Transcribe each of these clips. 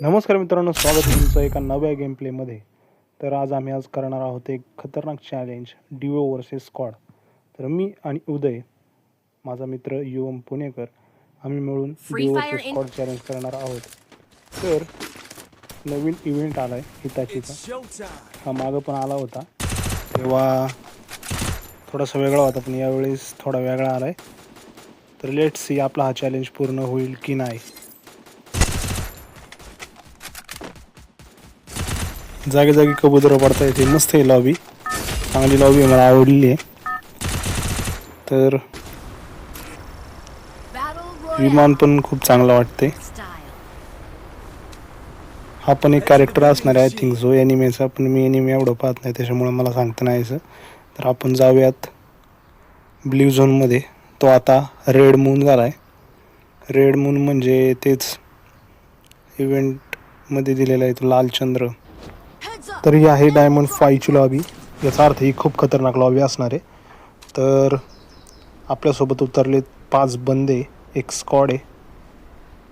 नमस्कार मित्रांनो स्वागत आहे तुमचं एका नव्या गेम प्लेमध्ये तर आज आम्ही आज करणार आहोत एक खतरनाक चॅलेंज डिओ वर्सेस स्क्वॉड तर मी आणि उदय माझा मित्र युवम पुणेकर आम्ही मिळून डिओ वर्सेस स्क्वॉड चॅलेंज करणार आहोत. तर नवीन इव्हेंट आला आहे हिताचीचा हा मागं पण आला होता. तेव्हा थोडासा वेगळा होता पण यावेळेस थोडा वेगळा आला आहे तर लेट सी आपला हा चॅलेंज पूर्ण होईल की नाही. जागे जागी कबूतर पडता येते मस्त आहे लॉबी चांगली लॉबी मला आवडली आहे. तर विमान पण खूप चांगलं वाटते हा पण एक कॅरेक्टर असणार आहे आय थिंक सो एनिमेचा पण मी एनिमे एवढं पाहत नाही त्याच्यामुळे मला सांगता नाही यायचं. तर आपण जाऊयात ब्ल्यू झोनमध्ये तो आता रेड मून झाला आहे. रेड मून म्हणजे तेच इव्हेंटमध्ये दिलेला आहे तो लालचंद्र. तर ही आहे डायमंड फायची लॉबी याचा अर्थ ही खूप खतरनाक लॉबी असणार आहे. तर आपल्यासोबत उतरले पाच बंदे एक स्कॉड आहे.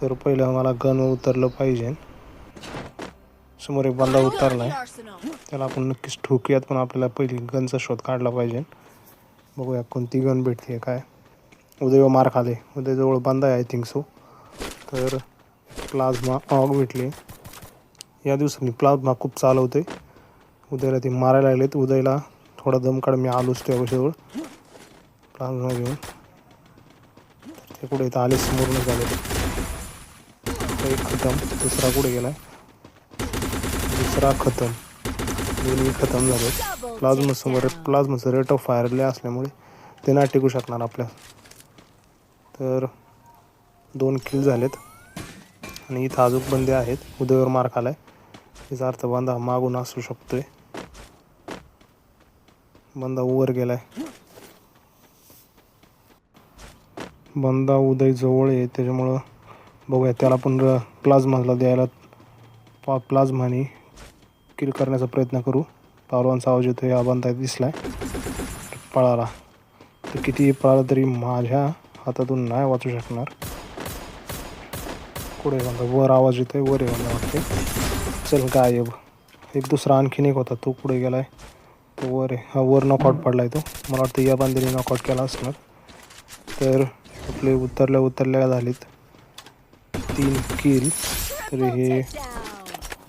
तर पहिलं मला गन उतरलं पाहिजे. समोर एक बंदा उतरला आहे त्याला आपण नक्कीच ठोकूयात पण आपल्याला पहिली गनचा शोध काढला पाहिजे. बघूया कोणती गन भेटते काय? उदय मार खाले. उदयजवळ बंदा आहे आय थिंक सो तर प्लाझ्मा ऑग भेटली. या दिवसांनी प्लाझ्मा खूप चालवते उदयला ते मारायला लागलेत. उदयला थोडा दम काढ मी आलोच त्या गोष्टीजवळ प्लाझ्मा घेऊन. ते कुठे इथं आले समोरून झाले ते. एक खतम दुसरा कुठे गेला दुसरा खतम. दोन्ही खतम झाले. Double प्लाझ्मा समोर प्लाझ्माचं रेट ऑफ फायर लय असल्यामुळे ते नाही टिकू शकणार आपल्या. तर दोन किल झालेत. आणि इथं अजून बंदे आहेत. उदयवर मार्क आला आहे याचा अर्थ बांधा मागून असू शकतोय. बंदा वर गेलाय. बंदा उदय जवळ आहे त्याच्यामुळं बघूया त्याला पण प्लाझ्माला द्यायला पा प्लाझ्माने किल करण्याचा प्रयत्न करू. पावलांचा आवाज येतो या बंदा दिसलाय. पळाला. तर किती पळाला तरी माझ्या हातातून नाही वाचू शकणार. पुढे बंदा वर आवाज येतोय वर आहे बंदा वाटते चल गायब. एक दुसरा आणखीन एक होता तो पुढे गेला आहे तो वर आहे. हा वर नॉकआउट पडला आहे तो. मला वाटतं या बांधीने नॉकआउट केला असणार. तर आपले उतरल्या उतरल्या झालेत तीन किल तर हे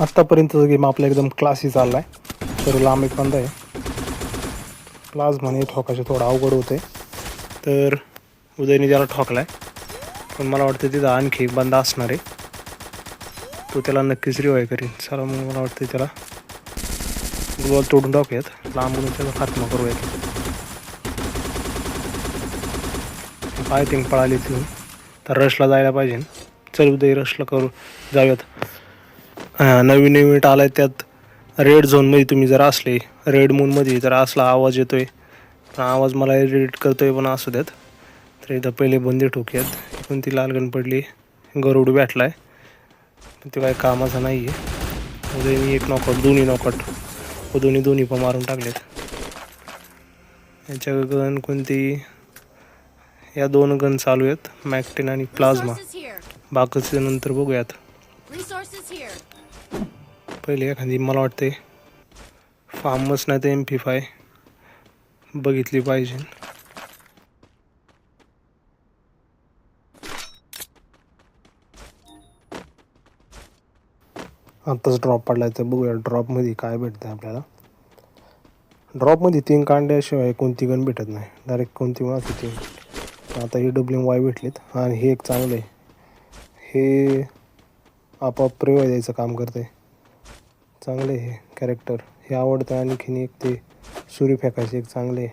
आत्तापर्यंतचा गेम आपला एकदम क्लासी चालला आहे तर लांब एक बंद आहे. क्लास म्हणे ठोकायचे थोडं अवघड होते तर उदयने त्याला ठोकला आहे पण मला वाटतं तिथं आणखी एक बंद असणार आहे. तो त्याला नक्कीच रिवाय करेल चला मग मला वाटतं त्याला ग्लोअर तोडून टाकूयात लांबून त्याचा खात्मा करूयात आय थिंक पळाली तिथून तर रशला जायला पाहिजे. चल उदय रशला करू. जाऊयात. नवीन इव्हेंट आला आहे त्यात रेड झोनमध्ये तुम्ही जर असले रेड मूनमध्ये जर असला आवाज येतोय. पण आवाज मला एडिट करतोय पण असू द्यात तर इथं पहिले बंदी ठोक्यात. कोणती लाल गण पडली गरुड भेटला आहे पण ते काय कामाचा नाही आहे. उदयनी एक नॉकआउट दोन्ही नॉकआउट व दोन्ही दोन्ही पण मारून टाकलेत. याच्या गन कोणती? या दोन गन चालू आहेत मॅक्टेन आणि प्लाझ्मा. बाकीचे नंतर बघूयात. पहिले एखादी मला वाटते फार्मस नाही तर एम पी फाय बघितली पाहिजे. आत्ताच ड्रॉप पडलाय तर बघूया ड्रॉपमध्ये काय भेटतं आपल्याला. ड्रॉपमध्ये तीन कांड्याशिवाय कोणती गन भेटत नाही. डायरेक्ट कोणती माती तीन आता ही डब्ल्यू वाय भेटलीत आणि हे एक चांगलं आहे. हे आपाप प्रेव द्यायचं काम करते चांगले हे कॅरेक्टर हे आवडतं आणखीन एक ते सुरी फेकायचे एक चांगले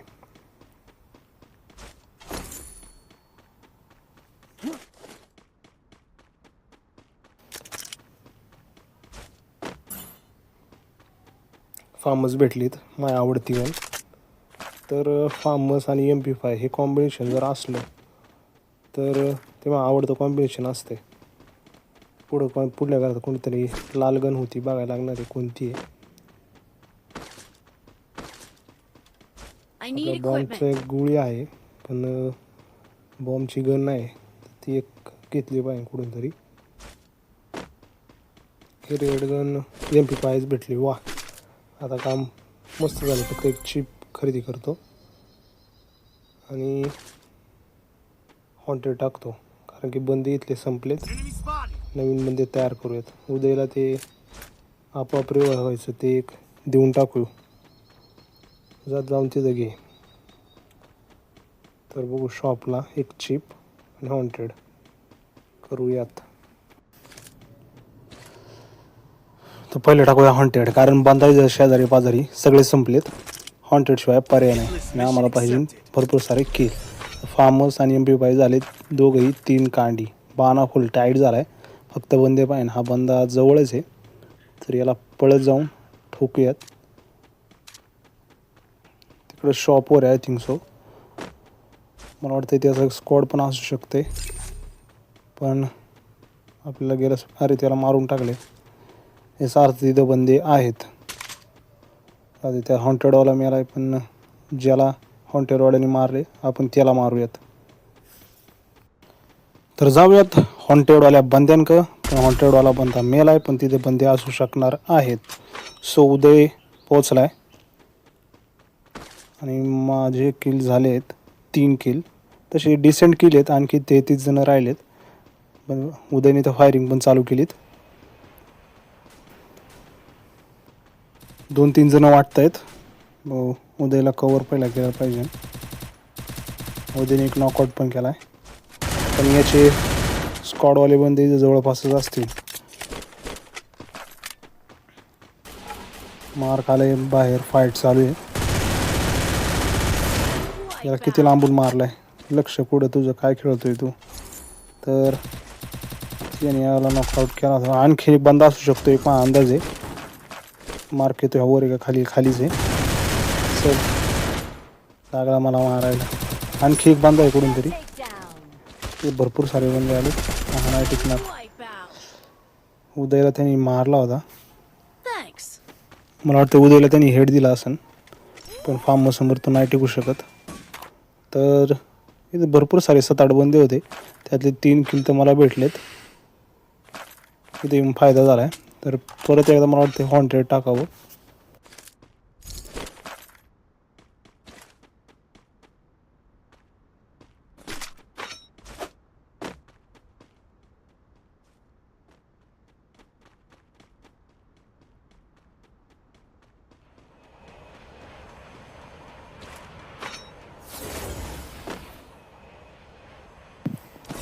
फार्मस भेटलीत माझ्या आवडती वन तर फार्मस आणि एम पी फाय हे कॉम्बिनेशन जर असलं तर तेव्हा आवडतं कॉम्बिनेशन असते पुढं कोण पुढल्या घरात कोणीतरी लाल गन होती बघायला लागणारी कोणती आहे. Need आपल्या बॉम्बचं. एक गुळी आहे पण बॉम्बची गन नाही. ती एक घेतली पाहिजे कुठून तरी ही रेड गन एम पी पायच भेटली वा आता काम मस्त झालं. फक्त एक चिप खरेदी करतो. आणि हॉन्टेड टाकतो. कारण की बंदी इथले संपलेत. नवीन बंदी तयार करूयात. उद्याला ते आपोआप रिवाय व्हायचं. ते एक देऊन टाकू. जात जाऊन तिथं घे. तर बघू शॉपला एक चिप आणि हॉन्टेड करूयात. तर पहिले टाकूया हॉन्टेड कारण बांधायचं शेजारी पाजारी सगळे संपलेत हॉन्टेड शिवाय पर्याय नाही. आणि आम्हाला पाहिजे भरपूर सारे किल फार्म हाऊस आणि एम पी पाय झाले दोघंही तीन कांडी. बाणा फुल टाईट झाला आहे फक्त बंदे पाहिजे. हा बंदा जवळच आहे. तर याला पळत जाऊन ठोकूयात. तिकडे शॉपवर आहे आय थिंक सो मला वाटतं त्याचा स्क्वॉड पण असू शकते पण आपल्याला गेलं अरे त्याला मारून टाकले. हे सार तिथं बंदे आहेत. आधी त्या हॉन्टेडवाला मेला आहे पण ज्याला हॉन्टेडवाल्याने मारले आपण त्याला मारूयात. तर जाऊयात हॉन्टेडवाल्या बंद्यांक. पण हॉन्टेडवाला बंदा मेला आहे पण तिथे बंदे असू शकणार आहेत. सो उदय पोचलाय आणि माझे किल झाले आहेत तीन किल तसे डिसेंट किल आहेत आणखी तेहतीस जणं राहिलेत. पण उदयने तर फायरिंग पण चालू केलीत. दोन तीन जणं वाटत आहेत उदयला कवर पहिला केला पाहिजे. उदयने एक नॉकआउट पण केला आहे पण याचे स्कॉडवाले बंदी जवळपासच असतील. मार खाले बाहेर फाईट चालू आहे. याला किती लांबून मारलाय? लक्ष पुढं तुझं काय खेळतोय तू? तर याने याला नॉकआउट केला आणखी एक बंद असू शकतो एक अंदाज आहे. मार्क ह्या वर आहे का? खाली खालीच आहे. सर लागला मला मारायला. आणखी एक बांधा आहे कुठून तरी. ते भरपूर सारे बंदे आले. हा नाही टिकणार. उदयला त्यांनी मारला होता. मला वाटतं उदयला त्यांनी हेड दिला असेल पण फार्म समोर तो नाही टिकू शकत. तर इथे भरपूर सारे सात आठ बंदे होते. त्यातले तीन किल तर मला भेटलेत. इथे फायदा झाला आहे तर परत एकदा मला वाटतं हॉन्टेड टाकावं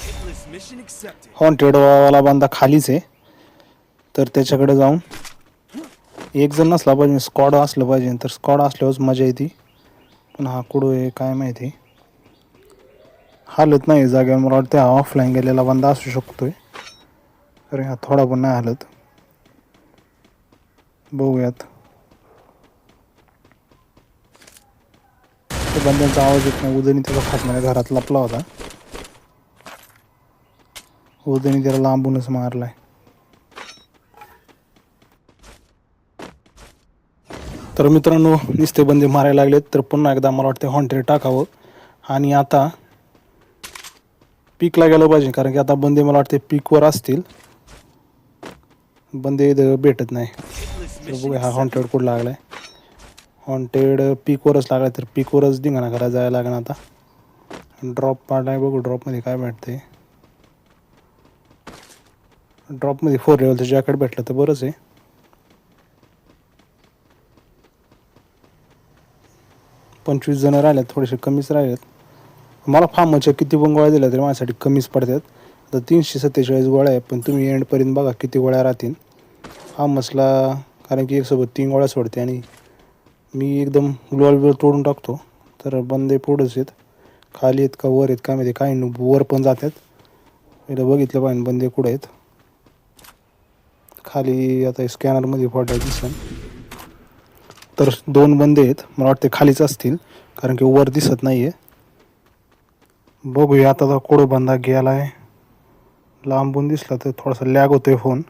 Hitless mission accepted. हॉन्टेड वाला बांधा खालीच आहे तर त्याच्याकडे जाऊन एक जण नसला पाहिजे स्कॉड असलं पाहिजे. तर स्कॉड असल्यावरच मजा येते. पण हा कुडू आहे काय माहिती. हालत नाही जागेवर मला वाटतं हा ऑफलाईन गेलेला बंदा असू शकतोय. अरे हा थोडा पण नाही हालत. बघूयात. बंद्यांचा आवाज येत नाही. उदयनी त्याचा खात घरात लपला होता. उदयनी त्याला लांबूनच मारलाय. तर मित्रांनो नुसते बंदी मारायला लागलेत तर पुन्हा एकदा मला वाटतं हॉन्टेड टाकावं. आणि आता पीकला गेलं पाहिजे कारण की आता बंदे मला वाटते पीकवर असतील. बंदे भेटत नाही. तर बघूया हा हॉन्टेड कुठं लागलाय. हॉन्टेड पीकवरच लागलाय तर पीकवरच धिंगाणा करायला जायला लागणार आता. ड्रॉप पार्ट आहे बघू ड्रॉपमध्ये काय भेटते ड्रॉपमध्ये फोर लेवलचं जॅकेट भेटलं तर बरंच आहे. पंचवीस जणं राहिलेत थोडेसे कमीच राहिलेत. मला फार्मच्या किती पण गोळ्या दिल्या तरी माझ्यासाठी कमीच पडतात. आता तीनशे सत्तेचाळीस गोळ्या आहे पण तुम्ही एंडपर्यंत बघा किती गोळ्या राहतील. फार्मसला कारण की एकसोबत तीन गोळ्या सोडते आणि मी एकदम ग्लोअल बिल तोडून टाकतो. तर बंदे पुढंच आहेत. खाली आहेत का वर आहेत काय माहिती काही नाही वर पण जातात. एकदा बघितलं पाहिजे बंदे कुठं आहेत. खाली आता स्कॅनरमध्ये फोटो दिसेल. तर दोन बंदे आहेत. मला वाटते खालीच असतील कारण की वर दिसत नाही आहे बघूया आता तर कुठं बंदा गेला आहे लांबून दिसला तर थोडासा लॅग होतोय फोन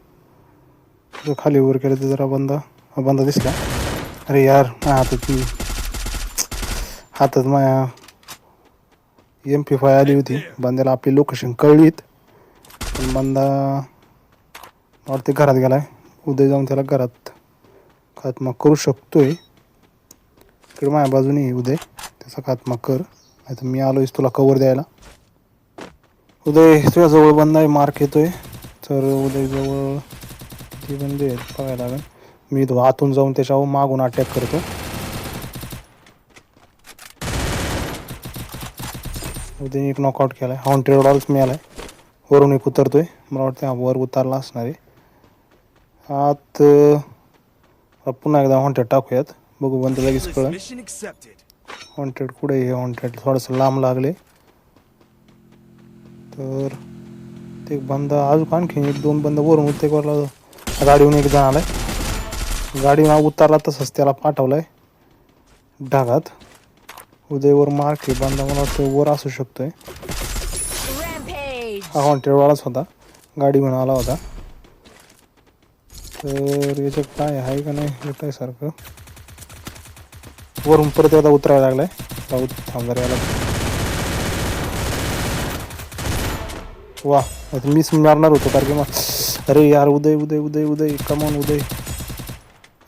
जर खाली वर केलं तर जरा बंदा बंदा दिसला. अरे यार माझ्या हातात ती हातात माझ्या एम पी फाय आली होती. बंद्याला आपली लोकेशन कळलीत पण बंदा वाटते घरात गेला आहे उद्या जाऊन त्याला घरात खात्मा करू शकतोय इकडे माझ्या बाजूने येऊ दे त्याचा खात्मा कर. नाही तर मी आलोयस तुला कवर द्यायला. उदय तुझ्याजवळ बंद आहे मार्क येतोय. तर उदयजवळ ते बंद आहेत बघायला लागेल. मी तो आतून जाऊन त्याच्यावर मागून अटॅक करतो. उदय एक नॉकआउट केला आहे हॉन्टेड डॉल्स आहे वरून एक उतरतोय. मला वाटतं हा वर उतरला असणार आहे. आत पुन्हा एकदा हॉन्टेड टाकूयात. बघू बंद लगेच accepted. हॉन्टेड कुठे आहे हॉन्टेड थोडंसं लांब लागले. तर ते एक बंद अजून आणखी एक दोन बंद वरून उते करला गाडीहून एक जण आलाय. गाडीहून उतरला तसंच त्याला पाठवलाय. ढागात. उदयवर मार्क आहे बंदा मला वाटतं वर असू शकतोय. हा हॉन्टेडवालाच होता. गाडीहून आला होता. तर याच्यात काय आहे का नाही येत आहे सारखं. वरून परत एकदा उतरायला लागलाय. जाऊ थांब जरा याला वा आता मीच मारणार होतो कारण की मग अरे यार उदय उदय उदय उदय कमॉन उदय.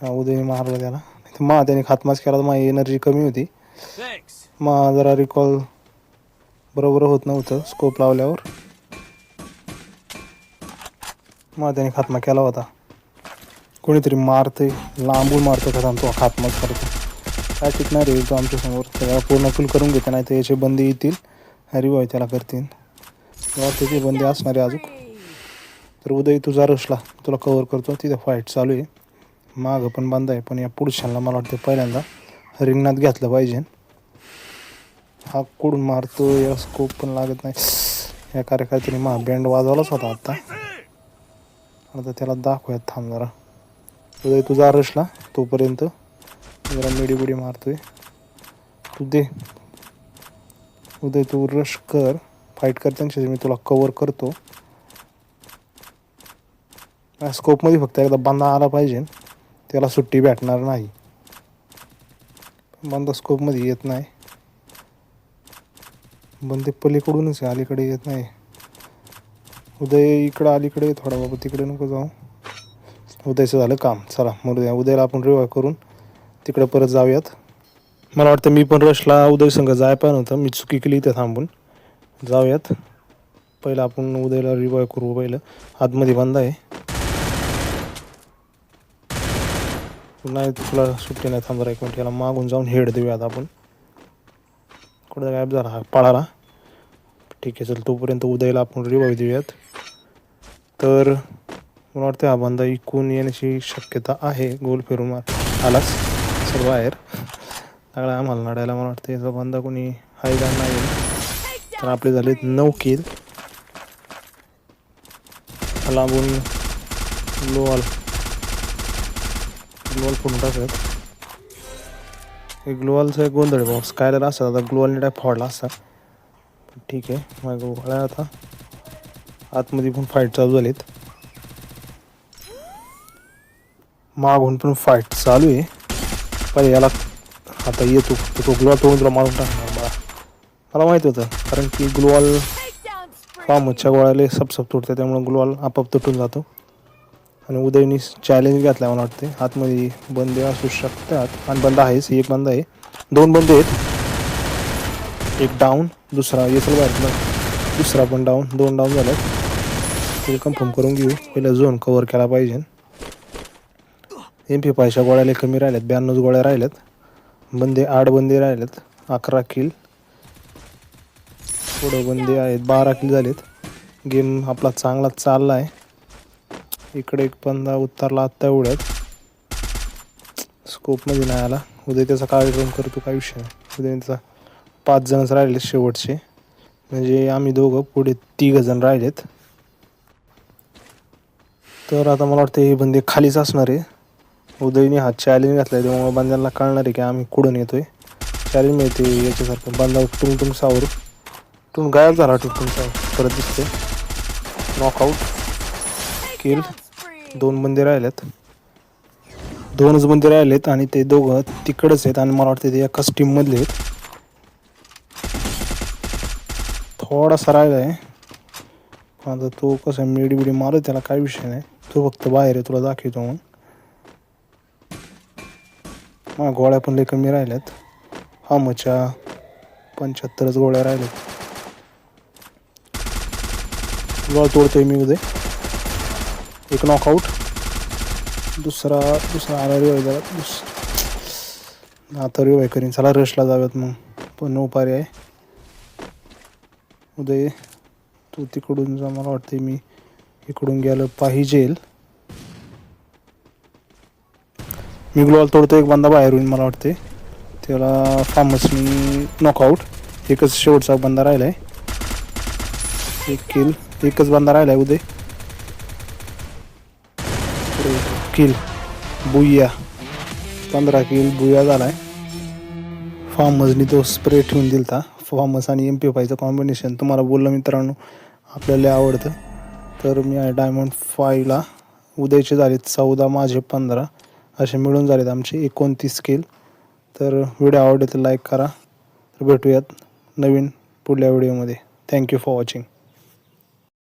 हा उदय मारला त्याला. मा त्याने खातमास केला तर माझी एनर्जी कमी होती. मा मग जरा रिकॉल बरोबर होत नव्हतं स्कोप लावल्यावर. मग त्याने खात्मा केला होता. कोणीतरी मारते लांबून मारतो का तो खात्मक करतो काय टिकणार रे तो आमच्यासमोर त्याला पूर्ण फुल करून घेते नाही तर याचे बंदी येतील. हरी भाई त्याला करतील. तेव्हा त्याचे बंदी असणारे अजून तर उदय तुझा रसला. तुला कवर करतो. तिथे फाईट चालू आहे. मागं पण बंद आहे पण या पुढच्याला मला वाटतं पहिल्यांदा रिंगणात घेतलं पाहिजे. हा कुडून मारतो या स्कोप पण लागत नाही. या कार्यकर्त्याने मा बँड वाजवलाच होता आता. आता त्याला दाखवूयात थांब जरा. उदय तुझा रशला तोपर्यंत. जरा मिडी बिडी मारतोय. तू दे. उदय तू रश कर. फाईट कर त्यांच्याशी मी तुला कवर करतो. स्कोपमध्ये फक्त एकदा बांधा आला पाहिजे. त्याला सुट्टी भेटणार नाही. बांधा स्कोपमध्ये येत नाही. बंदे पलीकडूनच आहे अलीकडे येत नाही. उदय इकडं अलीकडे थोडा बाबा तिकडे नको जाऊ. उद्याचं झालं काम. चला मग उद्या उद्याला आपण रिवाय करून तिकडं परत जाऊयात. मला वाटतं मी पण रशला उदय संघ जाय पण होतं. मी चुकी केली इथे थांबून. जाऊयात. पहिलं आपण उदयला रिवाय करू पहिलं. आतमध्ये बंद आहे. नाही तुला सुट्टी नाही थांबणार. एक मिनिट याला मागून जाऊन हेड देऊयात आपण. कुठं गायब झाला हा? पळाला. ठीक आहे चल तोपर्यंत उदयला आपण रिवाय देऊयात. तर मला वाटतं हा बंदा इकून येण्याची शक्यता आहे. गोल फिरून मार. आलाच. सर बाहेर. सगळा आम्हाला लढायला मला वाटतं याचा बंदा कोणी हाय का नाही तर आपले झाले नऊ किल लांबून लोवाल ग्लोअल फोडून टाकत हे ग्लोअलचं एक गोंधळ बॉक्स काय असतात आता ग्लोअलने काय फोडला असता. ठीक आहे. माझं गोळ्या आता. आतमध्ये पण फाईट चालू झालीत. मागून पण फाईट चालू आहे. पहिले याला आता येतो तो ग्लोवाल तोडून तुला मारून टाकणार मला मला माहीत होतं कारण की ग्लोवाल Takedown spree. फार्मच्या गोळ्याला सपसप तुटते त्यामुळे ग्लोवाल आपाप तुटून जातो. आणि उदयनी चॅलेंज घातला मला वाटते आतमध्ये बंदे असू शकतात. आणि बंद आहेच एक बंद आहे. दोन बंद आहेत. एक डाऊन दुसरा येसल बाहेर दुसरा पण डाऊन दोन डाऊन झाल्यात. ते कन्फर्म करून घेऊ. पहिला झोन कवर केला पाहिजे. एम पी पायच्या गोळ्याला कमी राहिल्यात ब्याण्णव गोळ्या राहिल्यात. बंदे आठ बंदे राहिल्यात अकरा किल पुढं बंदे आहेत बारा किल झालेत. गेम आपला चांगला चालला आहे इकडे एक पंधरा उतरला आत्ता एवढ्यात. स्कोपमध्ये नाही आला. उद्या त्याचा कार्यक्रम करतो काय विषय नाही. उद्या त्याचा पाच जणच राहिले शेवटचे. म्हणजे आम्ही दोघं पुढे तिघ जण राहिलेत. तर आता मला वाटतं हे बंदे खालीच असणार आहे. उदयने हा चॅलेंज घातला आहे त्यामुळे बंद्यांना कळणार आहे की आम्ही कुठून येतोय. चॅलेंज मिळते याच्यासारखं. बांधा टुंग टुंग सावर. टुंग गायब झाला टुंग टुंग सावर. परत दिसते नॉकआउट किल दोन बंदे राहिलेत. दोनच बंदे राहिलेत आणि ते दोघं तिकडंच आहेत आणि मला वाटतं ते एकाच टीममधले आहेत. थोडासा राहिला आहे आता तो कसं मिडी बिडी मारत त्याला काय विषय नाही. तो फक्त बाहेर आहे तुला दाखवतो म्हणून हां गोळ्या पण लई कमी राहिल्यात. हा मच्या पंच्याहत्तरच गोळ्या राहिल्यात. गोळा तोडतोय मी उदय. एक नॉकआउट दुसरा दुसरा आला रिवाय झाला दुस आता रिवाय करीन. चला रशला जाऊयात मग. पण उपारी आहे. उदय तू तिकडून जा मला वाटते मी इकडून गेलं पाहिजेल. मी ग्लोवाल तोडतो एक बंदा बाहेर होईल मला वाटते त्याला फार्मसनी नॉकआउट एकच शेवटचा बंदा राहिला आहे एक किल एकच बंदा राहिला आहे उदय किल बुया पंधरा किल बुया आहे फार्मसनी तो स्प्रे ठेवून दिलता. फार्मस आणि एम पी फायचं कॉम्बिनेशन तुम्हाला बोललं मित्रांनो आपल्याला आवडतं. तर मी आहे डायमंड फायला उद्याचे झाले चौदा माझे पंधरा. असे मिळून झालेत आमचे एकोणतीस स्केल तर व्हिडिओ आवडले तर लाईक करा. तर भेटूयात नवीन पुढल्या व्हिडिओमध्ये थँक्यू फॉर वॉचिंग